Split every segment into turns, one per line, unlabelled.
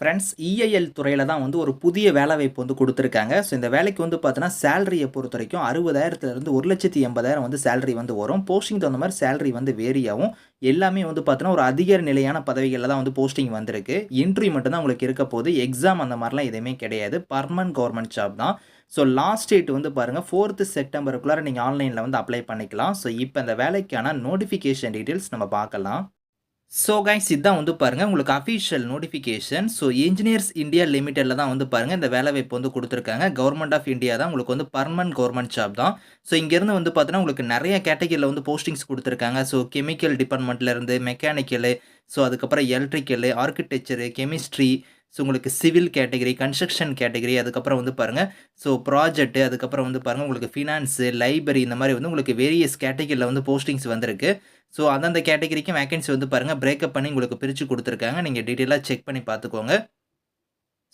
Friends EIL துறையில் தான் வந்து ஒரு புதிய வேலைவாய்ப்பு வந்து கொடுத்துருக்காங்க. ஸோ இந்த வேலைக்கு வந்து பார்த்தோன்னா சேலரியை பொறுத்த வரைக்கும் அறுபதாயிரத்துலேருந்து ஒரு லட்சத்தி எண்பதாயிரம் வந்து சேலரி வந்து வரும். போஸ்டிங் தகுந்த மாதிரி சேலரி வந்து வேரியாகும் எல்லாமே வந்து பார்த்தோன்னா ஒரு அதிகார நிலையான பதவிகளில் தான் வந்து போஸ்டிங் வந்திருக்கு. இன்ட்ரி மட்டும்தான் உங்களுக்கு இருக்க போது எக்ஸாம் அந்த மாதிரிலாம் எதுவுமே கிடையாது. பர்மனன்ட் கவர்மெண்ட் ஜாப் தான். ஸோ லாஸ்ட் டேட் வந்து பாருங்கள் ஃபோர்த்து செப்டம்பருக்குள்ளார நீங்கள் ஆன்லைனில் வந்து அப்ளை பண்ணிக்கலாம். ஸோ இப்போ இந்த வேலைக்கான நோட்டிஃபிகேஷன் டீட்டெயில்ஸ் நம்ம பார்க்கலாம். ஸோ கைஸ் இதுதான் வந்து பாருங்கள் உங்களுக்கு official notification so engineers India லிமிட்டடில் தான் வந்து பாருங்கள் இந்த வேலை வாய்ப்பு வந்து கொடுத்துருக்காங்க. கவர்மெண்ட் ஆஃப் இந்தியா தான் உங்களுக்கு வந்து பர்மனன்ட் கவர்மெண்ட் ஜாப் தான். ஸோ இங்கேருந்து வந்து பார்த்தீங்கன்னா உங்களுக்கு நிறைய கேட்டகரியில் வந்து போஸ்டிங்ஸ் கொடுத்துருக்காங்க. ஸோ கெமிக்கல் டிபார்ட்மெண்ட்லேருந்து மெக்கானிக்கலு ஸோ அதுக்கப்புறம் எலக்ட்ரிக்கலு ஆர்கிடெக்சரு கெமிஸ்ட்ரி ஸோ உங்களுக்கு சிவில் கேட்டகரி கன்ஸ்ட்ரக்ஷன் கேட்டகரி அதுக்கப்புறம் வந்து பாருங்கள் ஸோ ப்ராஜெக்ட்டு அதுக்கப்புறம் வந்து பாருங்கள் உங்களுக்கு ஃபினான்ஸு லைப்ரரி இந்த மாதிரி வந்து உங்களுக்கு வேரியஸ் கேட்டகரியில் வந்து போஸ்டிங்ஸ் வந்திருக்கு. ஸோ அந்தந்த கேட்டகரிக்கும் வேகன்சி வந்து பாருங்கள் பிரேக்கப் பண்ணி உங்களுக்கு பிரித்து கொடுத்துருக்காங்க. நீங்கள் டீட்டெயிலாக செக் பண்ணி பார்த்துக்கோங்க.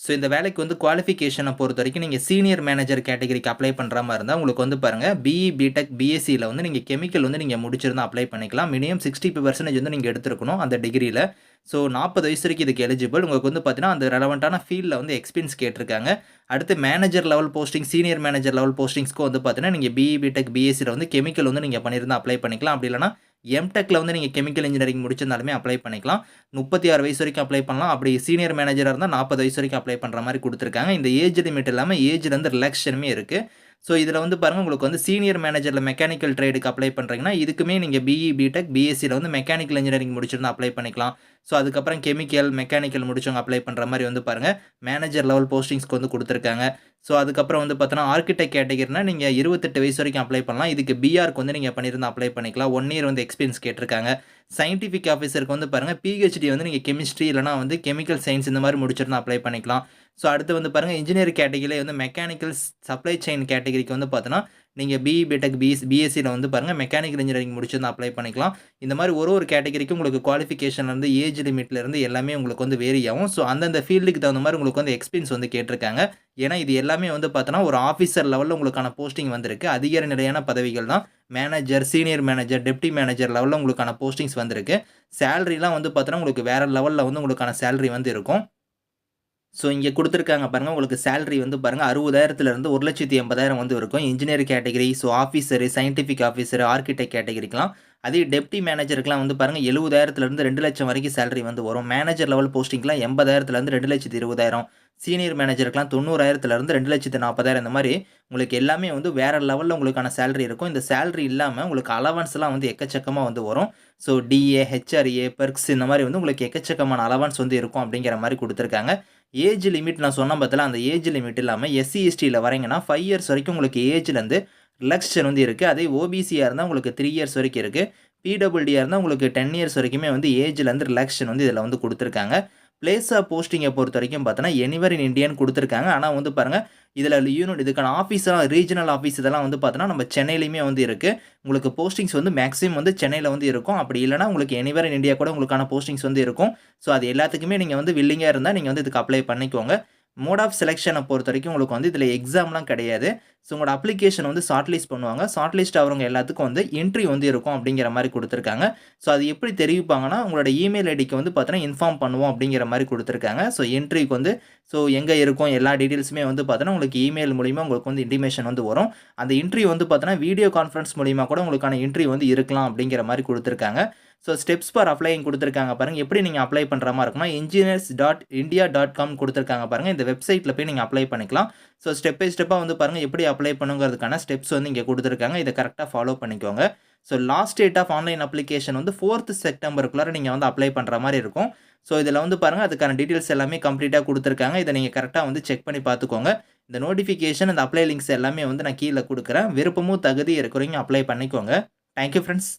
ஸோ இந்த வேலைக்கு வந்து குவாலிஃபிகேஷனை பொறுத்த வரைக்கும் நீங்கள் சீனியர் மேனேஜர் கேட்டகரிக்கு அப்ளை பண்ணுற மாதிரி இருந்தால் உங்களுக்கு வந்து பாருங்கள் பிஇ பிடெக் பிஎஸ்சியில் வந்து நீங்கள் கெமிக்கல் வந்து நீங்கள் முடிச்சிருந்தால் அப்ளை பண்ணிக்கலாம். மினிமம் சிக்ஸ்டி பர்சன்டேஜ் வந்து நீங்கள் எடுத்துருக்கணும் அந்த டிகிரியில் ஸோ நாற்பது வயசு வரைக்கும் இதுக்கு எலிஜிபிள் உங்களுக்கு வந்து பார்த்தீங்கன்னா அந்த ரெலவெண்ட்டான ஃபீல்டில் வந்து எக்ஸ்பீரியன்ஸ் கேட்டிருக்காங்க. அடுத்து manager level posting senior manager level போஸ்டிங்ஸ்க்கு வந்து பார்த்தீங்கன்னா நீங்கள் பிஇ பிடெக் பிஎஸ்சியில் வந்து கெமிக்கல் வந்து நீங்கள் பண்ணியிருந்தால் அப்ளை பண்ணிக்கலாம். அப்படி இல்லைனா எம்டெக்கில் வந்து நீங்கள் கெமிக்கல் இன்ஜினியரிங் முடிச்சிருந்தாலுமே அப்ளை பண்ணிக்கலாம். முப்பத்தி ஆறு வயசு வரைக்கும் அப்ளை பண்ணலாம். அப்படி சீனியர் மேனேஜராக இருந்தால் நாற்பது வயசு வரைக்கும் அப்ளை பண்ணுற மாதிரி கொடுத்துருக்காங்க. இந்த ஏஜ் லிமிட் இல்லாமல் ஏஜ்லேருந்து ரிலாக்ஷனுமே இருக்குது ஸோ இதில் வந்து பாருங்கள் உங்களுக்கு வந்து சீனியர் மேனேஜரில் மெக்கானிக்கல் ட்ரேடுக்கு அப்ளை பண்ணுறீங்கன்னா இதுக்குமே நீங்கள் பிஇ பிடெக் பிஎஸ்சியில் வந்து மெக்கானிக்கல் இன்ஜினியரிங் முடிச்சிருந்தா அப்ளை பண்ணிக்கலாம். ஸோ அதுக்கப்புறம் கெமிக்கல் மெக்கானிக்கல் முடிச்சவங்க அப்ளை பண்ணுற மாதிரி வந்து பாருங்கள் மேனேஜர் லெவல் போஸ்டிங்ஸ்க்கு வந்து கொடுத்துருக்காங்க. ஸோ அதுக்கப்புறம் வந்து பார்த்தோன்னா ஆர்கிடெக்ட் கேட்டகிரினா நீங்கள் இருபத்தெட்டு வயசு வரைக்கும் அப்ளை பண்ணலாம். இதுக்கு பிஆர்க்கு வந்து நீங்கள் பண்ணியிருந்தால் அப்ளை பண்ணிக்கலாம். ஒன் இயர் வந்து எக்ஸ்பீரியன்ஸ் கேட்டிருக்காங்க. சயின்டிஃபிக் ஆஃபீஸருக்கு வந்து பாருங்கள் பிஹெச்டி வந்து நீங்கள் கெமிஸ்ட்ரி இல்லைனா வந்து கெமிக்கல் சயின்ஸ் இந்த மாதிரி முடிச்சிருந்தா அப்ளை பண்ணிக்கலாம். ஸோ அடுத்து வந்து பாருங்கள் இன்ஜினியர் கேட்டகரியில் வந்து மெக்கானிக்கல் சப்ளை செயின் கேட்டகிரிக்கு வந்து பார்த்தோன்னா நீங்கள் பிஇ பிடெக் பிஎஸ் பிஎஸ்சியில் வந்து பாருங்கள் மெக்கானிக்கல் இன்ஜினியரிங் முடிச்சிருந்தா அப்ளை பண்ணிக்கலாம். இந்த மாதிரி ஒரு ஒரு கேட்டகரிக்கும் உங்களுக்கு குவாலிஃபிகேஷன்லேருந்து ஏஜ் லிமிட்லேருந்து எல்லாமே உங்களுக்கு வந்து வேரி ஆகும். ஸோ அந்தந்த ஃபீல்டுக்கு தகுந்த மாதிரி உங்களுக்கு வந்து எக்ஸ்பீரியன்ஸ் வந்து கேட்டிருக்காங்க. ஏன்னா இது எல்லாமே வந்து பார்த்தோன்னா ஒரு ஆஃபீஸர் லெவலில் உங்களுக்கான போஸ்டிங் வந்திருக்கு. அதிகார நிலையான பதவிகள் தான். Manager senior manager deputy manager லெவலில் உங்களுக்கான போஸ்டிங்ஸ் வந்திருக்கு. சேலரிலாம் வந்து பார்த்தோன்னா உங்களுக்கு வேறு லெவலில் வந்து உங்களுக்கான சேலரி வந்து இருக்கும். ஸோ இங்கே கொடுத்துருக்காங்க பாருங்கள் உங்களுக்கு சேலரி வந்து பாருங்கள் அறுபதாயிரத்துலேருந்து ஒரு லட்சத்தி எண்பதாயிரம் வந்து இருக்கும். Engineer category so officer scientific officer architect கேட்டகரிக்கெலாம் அதே டெப்டி மேனேஜருக்குலாம் வந்து பாருங்கள் எழுபதாயிரத்துலேருந்து ரெண்டு லட்சம் வரைக்கும் சேலரி வந்து வரும். மேனேஜர் லெவல் போஸ்டிங்லாம் எண்பதாயிரத்துலேருந்து ரெண்டு லட்சத்தி இருபதாயிரம். சீனியர் மேனேஜருக்குலாம் தொண்ணூறாயிரத்துலேருந்து ரெண்டு லட்சத்து நாற்பதாயிரம். இந்த மாதிரி உங்களுக்கு எல்லாமே வந்து வேறு லெவலில் உங்களுக்கான சேலரி இருக்கும். இந்த சேலரி இல்லாமல் உங்களுக்கு அலவன்ஸ்லாம் வந்து எக்கச்சக்கமாக வந்து வரும். ஸோ டிஏ ஹெச்ஆர்ஏ பெர்க்ஸ் இந்த மாதிரி வந்து உங்களுக்கு எக்கச்சக்கமான அலவன்ஸ் வந்து இருக்கும் அப்படிங்கிற மாதிரி கொடுத்துருக்காங்க. ஏஜ் லிமிட் நான் சொன்ன பார்த்தல அந்த ஏஜ் லிமிட் இல்லாமல் எஸ்சி எஸ்டியில் வரீங்கன்னா ஃபைவ் இயர்ஸ் வரைக்கும் உங்களுக்கு ஏஜ்லேருந்து ரிலாக்ஸேஷன் வந்து இருக்குது அதே ஓபிசியாக இருந்தால் உங்களுக்கு த்ரீ இயர்ஸ் வரைக்கும் இருக்குது பிடபிள்டியாக இருந்தால் உங்களுக்கு டென் இயர்ஸ் வரைக்குமே வந்து ஏஜ்லேருந்து ரிலாக்ஸேஷன் வந்து இதில் வந்து கொடுத்துருக்காங்க. பிளேஸ் ஆஃப் போஸ்டிங்கை பொறுத்த வரைக்கும் பார்த்தோன்னா எனிவர் இன் இந்தியன் கொடுத்துருக்காங்க. ஆனால் வந்து பாருங்கள் இதில் யூனிட் இதுக்கான ஆஃபீஸெல்லாம் ரீஜனல் ஆஃபீஸ் இதெல்லாம் வந்து பார்த்தோன்னா நம்ம சென்னையிலையுமே வந்து இருக்குது உங்களுக்கு போஸ்டிங்ஸ் வந்து மேக்ஸிமம் வந்து சென்னையில் வந்து இருக்கும். அப்படி இல்லைனா உங்களுக்கு எனிவேர் இன் இந்தியா கூட உங்களுக்கான போஸ்டிங்ஸ் வந்து இருக்கும். ஸோ அது எல்லாத்துக்குமே நீங்கள் வந்து வில்லிங்காக இருந்தால் நீங்கள் வந்து இதுக்கு அப்ளை பண்ணிக்கோங்க. மோட் ஆஃப் செலெக்ஷனை பொறுத்த வரைக்கும் உங்களுக்கு வந்து இதில் எக்ஸாம்லாம் கிடையாது. ஸோ உங்களோட அப்ளிகேஷன் வந்து ஷார்ட் லிஸ்ட் பண்ணுவாங்க. ஷார்ட் லிஸ்ட் ஆகிறவங்க எல்லாத்துக்கும் வந்து என்ட்ரி வந்து இருக்கும் அப்படிங்கிற மாதிரி கொடுத்துருக்காங்க. ஸோ அது எப்படி தெரிவிப்பாங்கன்னா உங்களோட இமெயில் ஐடிக்கு வந்து பார்த்தோன்னா இன்ஃபார்ம் பண்ணுவோம் அப்படிங்கிற மாதிரி கொடுத்துருக்காங்க. ஸோ என்ட்ரிக்கு வந்து ஸோ எங்கே இருக்கும் எல்லா டீட்டெயில்ஸுமே வந்து பார்த்தோன்னா உங்களுக்கு இமெயில் மூலிமா உங்களுக்கு வந்து இன்டிமேஷன் வந்து வரும். அந்த இன்ட்ரி வந்து பார்த்தோன்னா வீடியோ கான்ஃபரன்ஸ் மூலிமா கூட உங்களுக்கான இன்ட்ரி வந்து இருக்கலாம் அப்படிங்கிற மாதிரி கொடுத்துருக்காங்க. ஸோ ஸ்டெப்ஸ் ஃபார் அப்ளைங் கொடுத்துருக்காங்க பாருங்கள் எப்படி நீங்கள் அப்ளை பண்ணுற மாதிரி இருக்கும்னா engineers dot India dot com கொடுத்துருக்காங்க பாருங்கள் இந்த வெப்சைட்டில் போய் நீங்கள் அப்ளை பண்ணிக்கலாம். ஸோ ஸ்டெப் பை ஸ்டெப்பாக வந்து பாருங்கள் எப்படி அப்ளை பண்ணுங்கிறதுக்கான ஸ்டெப்ஸ் வந்து இங்கே கொடுத்துருக்காங்க. இதை கரெக்டாக ஃபாலோ பண்ணிக்கோங்க. So last date of online application வந்து ஃபோர்த் செப்டம்பருக்குள்ளார நீங்கள் வந்து அப்ளை பண்ணுற மாதிரி இருக்கும். ஸோ இதில் வந்து பாருங்கள் அதுக்கான டீட்டெயில்ஸ் எல்லாமே கம்ப்ளீட்டாக கொடுத்துருக்காங்க. இதை நீங்கள் கரெக்டாக வந்து செக் பண்ணி பார்த்துக்கோங்க. இந்த நோட்டிஃபிகேஷன் அந்த அப்ளை லிங்க்ஸ் எல்லாமே வந்து நான் கீழே கொடுக்குறேன். விருப்பமும் தகுதி இருக்கிறவங்க அப்ளை பண்ணிக்கோங்க. Thank you friends